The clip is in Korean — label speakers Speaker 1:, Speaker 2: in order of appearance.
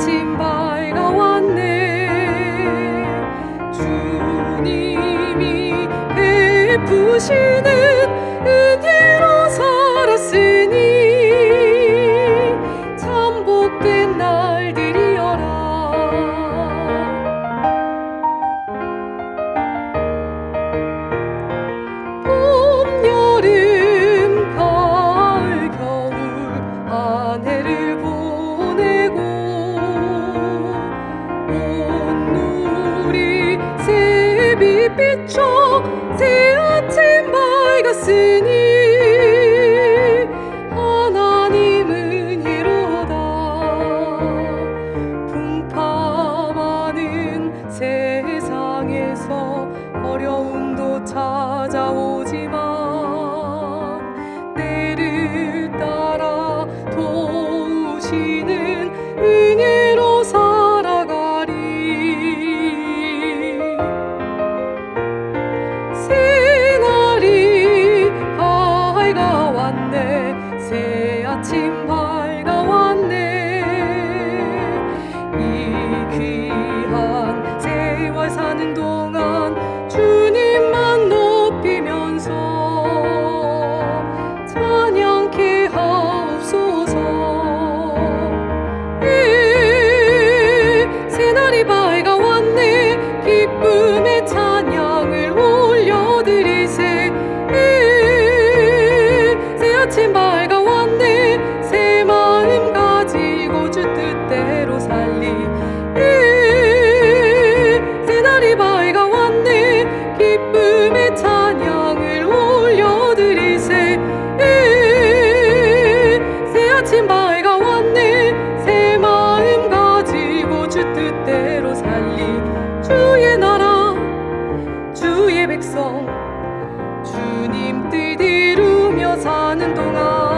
Speaker 1: 아침 밝아왔네. 주님이 베푸시는 은혜로 살았으니 참 복된 해를 빛 비춰 새 아침 밝았으니 하나님은 이로다. 풍파많은 세상에서 어려움도 찾아오지만 때를 따라 도우시는 기쁨의 찬양을 올려드리세. 에, 새 아침 밝아왔네. 새 마음 가지고 주 뜻대로 살리. 에, 새날이 밝아왔네. 기쁨의 찬양을 올려드리세. 에, 새 아침 밝아왔네. 새 마음 가지고 주 뜻대로 살리 주님 뜻 이루며 사는 동안